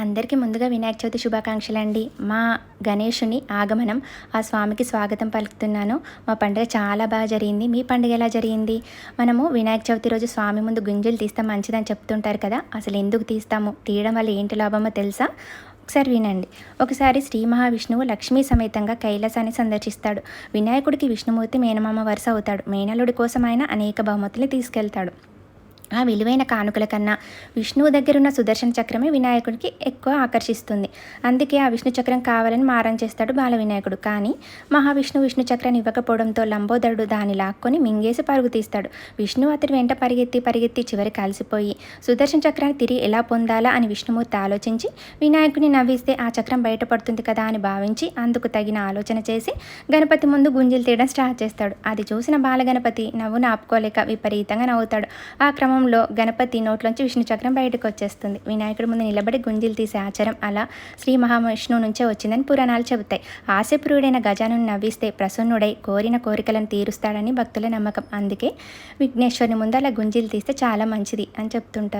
అందరికీ ముందుగా వినాయక చవితి శుభాకాంక్షలు అండి మా గణేషుని ఆగమనం ఆ స్వామికి స్వాగతం పలుకుతున్నాను. మా పండుగ చాలా బాగా జరిగింది. మీ పండుగ ఎలా జరిగింది? మనము వినాయక చవితి రోజు స్వామి ముందు గుంజలు తీస్తే మంచిదని చెప్తుంటారు కదా. అసలు ఎందుకు తీస్తాము? తీయడం వల్ల ఏంటి లాభమో తెలుసా? ఒకసారి వినండి. ఒకసారి శ్రీ మహావిష్ణువు లక్ష్మీ సమేతంగా కైలాసాన్ని సందర్శిస్తాడు. వినాయకుడికి విష్ణుమూర్తి మేనమామ వరుస అవుతాడు. మేనలుడి కోసం ఆయన అనేక బహుమతులు తీసుకెళ్తాడు. ఆ విలువైన కానుకల కన్నా విష్ణువు దగ్గర ఉన్న సుదర్శన చక్రమే వినాయకుడికి ఎక్కువ ఆకర్షిస్తుంది. అందుకే ఆ విష్ణు చక్రం కావాలని మారం చేస్తాడు బాల వినాయకుడు కానీ మహావిష్ణు విష్ణు చక్రాన్ని ఇవ్వకపోవడంతో లంబోదరుడు దాన్ని లాక్కొని మింగేసి పరుగు తీస్తాడు. విష్ణు అతడి వెంట పరిగెత్తి పరిగెత్తి చివరి కలిసిపోయి సుదర్శన చక్రాన్ని తిరిగి ఎలా పొందాలా అని విష్ణుమూర్తి ఆలోచించి వినాయకుడిని నవ్విస్తే ఆ చక్రం బయటపడుతుంది కదా అని భావించి అందుకు తగిన ఆలోచన చేసి గణపతి ముందు గుంజలు తీయడం స్టార్ట్ చేస్తాడు. అది చూసిన బాలగణపతి నవ్వును ఆపుకోలేక విపరీతంగా నవ్వుతాడు. ఆ క్రమం క్రమంలో గణపతి నోట్లోంచి విష్ణు చక్రం బయటకు వచ్చేస్తుంది. వినాయకుడి ముందు నిలబడి గుంజీలు తీసే ఆచారం అలా శ్రీ మహావిష్ణువు నుంచే వచ్చిందని పురాణాలు చెబుతాయి. ఆశప్రియుడైన గజాను నవ్విస్తే ప్రసన్నుడై కోరిన కోరికలను తీరుస్తాడని భక్తుల నమ్మకం. అందుకే విఘ్నేశ్వరుని ముందు అలా గుంజీలు తీస్తే చాలా మంచిది అని చెప్తుంటారు.